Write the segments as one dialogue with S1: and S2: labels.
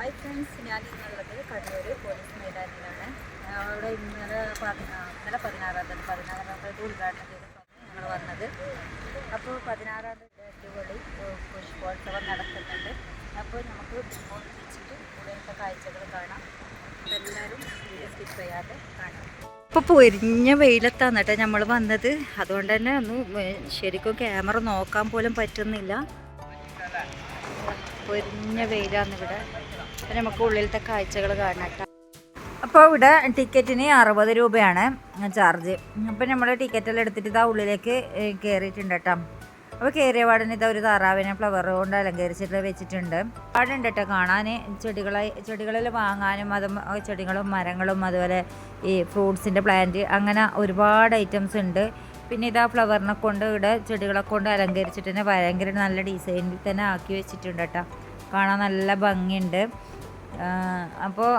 S1: Hi friends ഞാൻ ഇന്നുള്ളത് Kannur police മൈതാനിയിലാണ് അവിടെ ഇന്നലെ ഇന്നലെ പതിനാറാം തീയതി പതിനാറാം തീയതി ഉദ്ഘാടനം ചെയ്ത സമയം ഞങ്ങൾ വന്നത്. അപ്പോൾ പതിനാറാം തീയതി അടിപൊളി പുഷ്പോത്സവം നടക്കുന്നുണ്ട്. അപ്പോൾ നമുക്ക് വെച്ചിട്ട് ഇവിടുത്തെ കാഴ്ചകൾ കാണാം. എല്ലാവരും സ്കിപ്പ് ചെയ്യാതെ കാണാം. ഇപ്പോൾ പൊരിഞ്ഞ വെയിലത്താണ് കേട്ടോ നമ്മൾ വന്നത്. അതുകൊണ്ട് തന്നെ ഒന്ന് ശരിക്കും ക്യാമറ നോക്കാൻ പോലും പറ്റുന്നില്ല. പൊരിഞ്ഞ വെയിലാണ് ഇവിടെ. അപ്പം നമുക്ക് ഉള്ളിലത്തെ കാഴ്ചകൾ കാണട്ടെ അപ്പോൾ ഇവിടെ ടിക്കറ്റിന് അറുപത് രൂപയാണ് ചാർജ്. അപ്പം നമ്മൾ ടിക്കറ്റെല്ലാം എടുത്തിട്ട് ഇതാ ഉള്ളിലേക്ക് കയറിയിട്ടുണ്ട് കേട്ടോ. അപ്പോൾ കയറിയ പാടിന് ഇതാ ഒരു താറാവിനെ ഫ്ലവർ കൊണ്ട് അലങ്കരിച്ചിട്ട് വെച്ചിട്ടുണ്ട്. പാടുണ്ട് കേട്ടോ കാണാൻ. ചെടികളെ ചെടികളിൽ വാങ്ങാനും അത് ചെടികളും മരങ്ങളും അതുപോലെ ഈ ഫ്രൂട്ട്സിന്റെ പ്ലാന്റ് അങ്ങനെ ഒരുപാട് ഐറ്റംസ് ഉണ്ട്. പിന്നെ ഇതാ ഫ്ലവറിനെ കൊണ്ട് ഇവിടെ ചെടികളെ കൊണ്ട് അലങ്കരിച്ചിട്ട് തന്നെ ഭയങ്കര നല്ല ഡിസൈനിൽ തന്നെ ആക്കി വെച്ചിട്ടുണ്ട് കേട്ടോ. കാണാൻ നല്ല ഭംഗിയുണ്ട്. അപ്പോൾ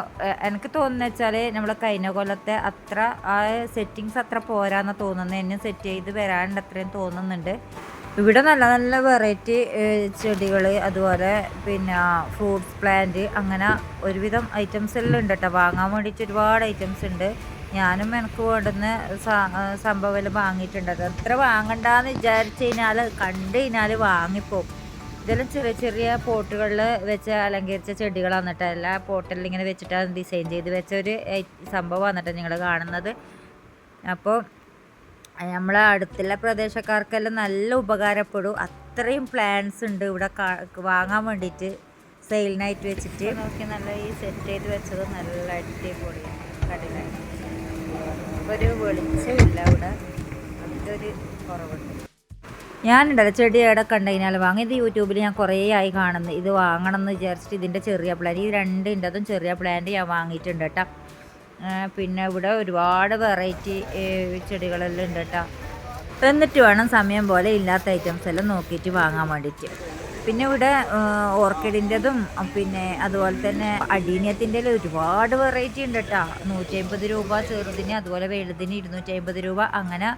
S1: എനിക്ക് തോന്നുന്നത് വെച്ചാൽ നമ്മൾ കഴിഞ്ഞ കൊല്ലത്തെ അത്ര ആ സെറ്റിങ്സ് അത്ര പോരാന്ന് തോന്നുന്നത് എന്നെ സെറ്റ് ചെയ്ത് വരാണ്ട് അത്രയും തോന്നുന്നുണ്ട്. ഇവിടെ നല്ല നല്ല വെറൈറ്റി ചെടികൾ അതുപോലെ പിന്നെ ഫ്രൂട്ട്സ് പ്ലാന്റ് അങ്ങനെ ഒരുവിധം ഐറ്റംസ് എല്ലാം ഉണ്ട് കേട്ടോ വാങ്ങാൻ വേണ്ടിയിട്ട് ഒരുപാട് ഐറ്റംസ് ഉണ്ട്. ഞാനും എനിക്ക് വേണ്ടുന്ന സംഭവം വാങ്ങിയിട്ടുണ്ട്. അത് എത്ര വാങ്ങണ്ടെന്ന് വിചാരിച്ചു കഴിഞ്ഞാൽ കണ്ടു കഴിഞ്ഞാൽ വാങ്ങിപ്പോവും. ഇതെല്ലാം ചെറിയ ചെറിയ പോട്ടുകളിൽ വെച്ച് അലങ്കരിച്ച ചെടികളാണ് കേട്ടോ എല്ലാ പോട്ടിൽ ഇങ്ങനെ വെച്ചിട്ടാണ് ഡിസൈൻ ചെയ്ത് വെച്ച ഒരു സംഭവം കേട്ടോ നിങ്ങൾ കാണുന്നത്. അപ്പോൾ നമ്മളെ അടുത്തുള്ള പ്രദേശക്കാർക്കെല്ലാം നല്ല ഉപകാരപ്പെടും. അത്രയും പ്ലാൻസ് ഉണ്ട് ഇവിടെ വാങ്ങാൻ വേണ്ടിയിട്ട് സെയിലിനായിട്ട് വെച്ചിട്ട്. നോക്കി നല്ല ഈ സെറ്റ് ചെയ്ത് വെച്ചത് നല്ല അടിപൊളിയാണ് കടലായിട്ട് ഒരു വെളിച്ചമില്ല ഇവിടെ. അതിന്റെ ഒരു കുറവുണ്ട്. ഞാനുണ്ടല്ലോ ചെടി എവിടെ കണ്ടു കഴിഞ്ഞാൽ വാങ്ങി. ഇത് യൂട്യൂബിൽ ഞാൻ കുറേ ആയി കാണുന്നു. ഇത് വാങ്ങണം എന്ന് വിചാരിച്ചിട്ട് ഇതിന്റെ ചെറിയ പ്ലാന്റ് ഈ രണ്ടിന്റെ അതും ചെറിയ പ്ലാന്റ് ഞാൻ വാങ്ങിയിട്ടുണ്ട് കേട്ടോ. പിന്നെ ഇവിടെ ഒരുപാട് വെറൈറ്റി ചെടികളെല്ലാം ഉണ്ട് കേട്ടോ. എന്നിട്ട് വേണം സമയം പോലെ ഇല്ലാത്ത ഐറ്റംസ് എല്ലാം നോക്കിയിട്ട് വാങ്ങാൻ വേണ്ടിയിട്ട്. പിന്നെ ഇവിടെ ഓർക്കിഡിന്റെതും പിന്നെ അതുപോലെ തന്നെ അഡീനിയത്തിന്റെ ഒരുപാട് വെറൈറ്റി ഉണ്ട് കേട്ടോ. നൂറ്റി അമ്പത് രൂപ ചെറുതിന് അതുപോലെ വലുതിന് ഇരുന്നൂറ്റി അമ്പത് രൂപ അങ്ങനെ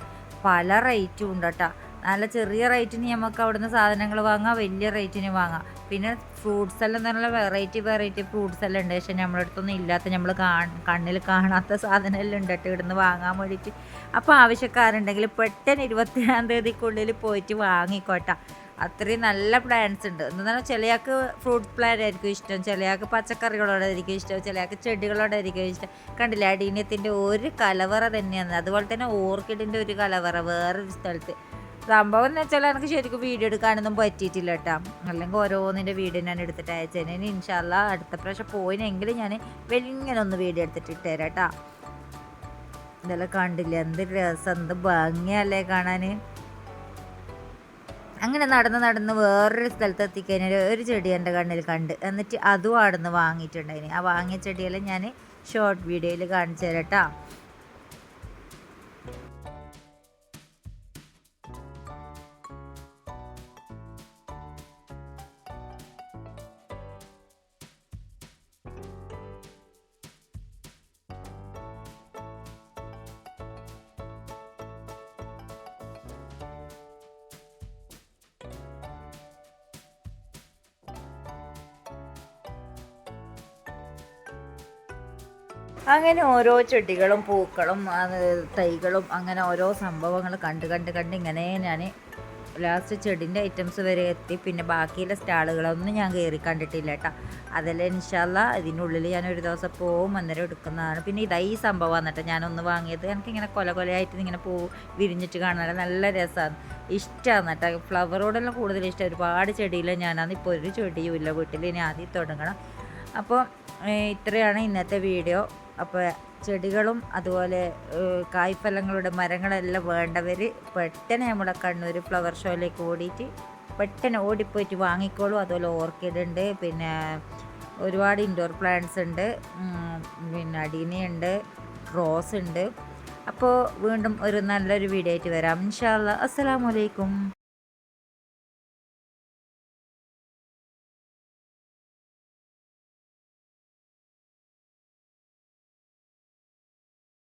S1: പല റേറ്റും ഉണ്ട് കേട്ടോ. നല്ല ചെറിയ റേറ്റിന് നമുക്ക് അവിടുന്ന് സാധനങ്ങൾ വാങ്ങാം വലിയ റേറ്റിന് വാങ്ങാം. പിന്നെ ഫ്രൂട്ട്സ് എല്ലാം നല്ല വെറൈറ്റി വെറൈറ്റി ഫ്രൂട്ട്സ് എല്ലാം ഉണ്ട്. പക്ഷേ നമ്മുടെ അടുത്തൊന്നും ഇല്ലാത്ത നമ്മൾ കണ്ണിൽ കാണാത്ത സാധനം എല്ലാം ഉണ്ട് കേട്ടോ ഇവിടുന്ന് വാങ്ങാൻ വേണ്ടിയിട്ട് അപ്പോൾ ആവശ്യക്കാരുണ്ടെങ്കിൽ പെട്ടെന്ന് ഇരുപത്തിയേഴാം തീയതിക്കുള്ളിൽ പോയിട്ട് വാങ്ങിക്കോട്ടെ. അത്രയും നല്ല പ്ലാന്റ്സ് ഉണ്ട്. എന്നാൽ ചിലയാൾക്ക് ഫ്രൂട്ട് പ്ലാന്റ് ആയിരിക്കും ഇഷ്ടം. ചിലയാൾക്ക് പച്ചക്കറികളോടായിരിക്കും ഇഷ്ടം. ചിലയാൾക്ക് ചെടികളോടായിരിക്കും ഇഷ്ടം. കണ്ടില്ല? അടീനത്തിന്റെ ഒരു കലവറ തന്നെയാണ്. അതുപോലെ തന്നെ ഓർക്കിഡിന്റെ ഒരു കലവറ വേറൊരു സ്ഥലത്ത്. സംഭവം എന്ന് വെച്ചാൽ എനിക്ക് ശരിക്കും വീഡിയോ എടുക്കാനൊന്നും പറ്റിയിട്ടില്ല കേട്ടോ. അല്ലെങ്കിൽ ഓരോന്നിന്റെ വീഡിയോ ഞാൻ എടുത്തിട്ട് അയച്ചേനെ. ഇൻഷാല്ല അടുത്ത പ്രാവശ്യം പോയിനെങ്കിൽ ഞാൻ വെലിങ്ങനെ ഒന്ന് വീഡിയോ എടുത്തിട്ട് ഇട്ടുതരാം കേട്ടോ. ഇതെല്ലാം കണ്ടില്ല? എന്ത് രസം എന്ത് ഭംഗിയല്ലേ കാണാൻ അങ്ങനെ നടന്ന് നടന്ന് വേറൊരു സ്ഥലത്ത് എത്തിക്കഴിഞ്ഞാൽ ഒരു ചെടി എന്റെ കണ്ണിൽ കണ്ട്. എന്നിട്ട് അതും അവിടെ നിന്ന് വാങ്ങിയിട്ടുണ്ടായിന്. ആ വാങ്ങിയ ചെടിയെല്ലാം ഞാൻ ഷോർട്ട് വീഡിയോയിൽ കാണിച്ചു തരാം കേട്ടോ. അങ്ങനെ ഓരോ ചെടികളും പൂക്കളും തൈകളും അങ്ങനെ ഓരോ സംഭവങ്ങൾ കണ്ട് കണ്ട് കണ്ട് ഇങ്ങനെ ഞാൻ ലാസ്റ്റ് ചെടിന്റെ ഐറ്റംസ് വരെ എത്തി. പിന്നെ ബാക്കിയുള്ള സ്റ്റാളുകളൊന്നും ഞാൻ കയറി കണ്ടിട്ടില്ല കേട്ടോ. അതെല്ലാം ഇൻഷാല്ല ഇതിനുള്ളിൽ ഞാൻ ഒരു ദിവസം പോവും അന്നേരം എടുക്കുന്നതാണ്. പിന്നെ ഇതായി സംഭവം കേട്ടോ ഞാനൊന്ന് വാങ്ങിയത്. എനിക്കിങ്ങനെ കൊല കൊലയായിട്ട് ഇങ്ങനെ പൂ വിരിഞ്ഞിട്ട് കാണാൻ നല്ല രസമാണ് ഇഷ്ടമാണ് കേട്ടോ. ഫ്ലവറോടെല്ലാം കൂടുതൽ ഇഷ്ടം. ഒരുപാട് ചെടിയിൽ ഞാനാണ് ഇപ്പോൾ ഒരു ചെടിയും ഇല്ല വീട്ടിൽ ഇനി ആദ്യം തുടങ്ങണം. അപ്പോൾ ഇത്രയാണ് ഇന്നത്തെ വീഡിയോ അപ്പോൾ ചെടികളും അതുപോലെ കായ്ഫലങ്ങളുടെ മരങ്ങളെല്ലാം വേണ്ടവർ പെട്ടെന്ന് നമ്മുടെ കണ്ണൂർ ഫ്ലവർ ഷോയിലേക്ക് ഓടിയിട്ട് പെട്ടെന്ന് ഓടിപ്പോയിട്ട് വാങ്ങിക്കോളൂ. അതുപോലെ ഓർക്കിഡ് ഉണ്ട് പിന്നെ ഒരുപാട് ഇൻഡോർ പ്ലാന്റ്സ് ഉണ്ട് പിന്നെ അടീനയുണ്ട് റോസ് ഉണ്ട്. അപ്പോൾ വീണ്ടും ഒരു നല്ലൊരു വീഡിയോ ആയിട്ട് വരാം. ഇൻഷാല്ല അസ്സലാമലൈക്കും